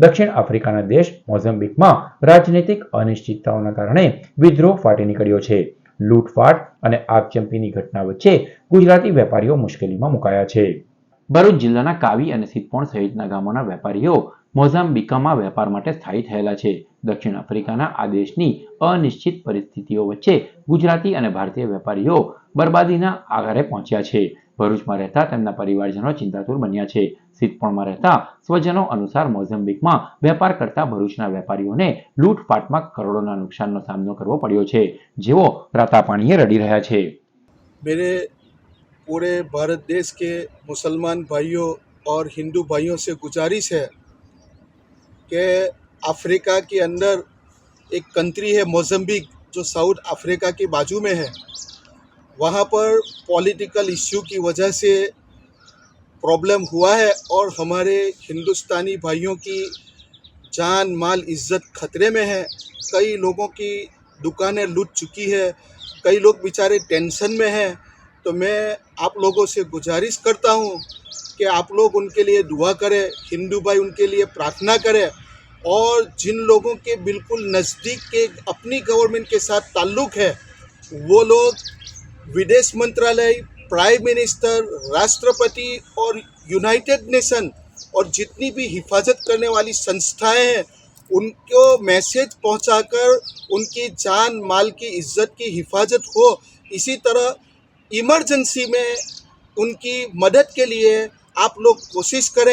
દક્ષિણ આફ્રિકાના દેશ મોઝમ્બિકમાં રાજનૈતિક અનિશ્ચિતતાઓના કારણે વિદ્રોહ ફાટી નીકળ્યો છે. લૂંટફાટ અને આગચંપીની ઘટના વચ્ચે ગુજરાતી વેપારીઓ મુશ્કેલીમાં મુકાયા છે. ભરૂચ જિલ્લાના કાવી અને સિદ્ધપોણ સહિતના ગામોના વેપારીઓ મોઝામ્બિકામાં વેપાર માટે સ્થાયી થયેલા છે. દક્ષિણ આફ્રિકાના આ દેશની અનિશ્ચિત પરિસ્થિતિઓ વચ્ચે ગુજરાતી અને ભારતીય વેપારીઓ બરબાદીના આઘારે પહોંચ્યા છે. ભરૂચમાં રહેતા તેમના પરિવારજનો ચિંતાતુર બન્યા છે સિદ્ધપોણમાં રહેતા સ્વજનો અનુસાર મોઝમ્બિકમાં વેપાર કરતા ભરૂચના વેપારીઓને લૂંટફાટમાં કરોડોના નુકસાનનો સામનો કરવો પડ્યો છે જેઓ રાતા પાણીએ રડી રહ્યા છે मेरे पूरे भारत देश के मुसलमान भाइयों और हिंदू भाइयों से गुजारिश है कि अफ्रीका के अंदर एक कंट्री है मोज़म्बिक जो साउथ अफ्रीका की बाजू में है वहाँ पर पॉलिटिकल इश्यू की वजह से प्रॉब्लम हुआ है और हमारे हिंदुस्तानी भाइयों की जान माल इज़्ज़त खतरे में है। कई लोगों की दुकानें लूट चुकी है। कई लोग बेचारे टेंशन में हैं। तो मैं आप लोगों से गुजारिश करता हूँ कि आप लोग उनके लिए दुआ करें, हिंदू भाई उनके लिए प्रार्थना करें और जिन लोगों के बिल्कुल नज़दीक के अपनी गवर्नमेंट के साथ ताल्लुक़ है, वो लोग विदेश मंत्रालय प्राइम मिनिस्टर राष्ट्रपति और यूनाइटेड नेशन और जितनी भी हिफाजत करने वाली संस्थाएँ हैं, उनको मैसेज पहुंचाकर उनकी जान, माल की इज़्ज़त की हिफाजत हो, इसी तरह इमरजेंसी में उनकी मदद के लिए आप लोग कोशिश करें।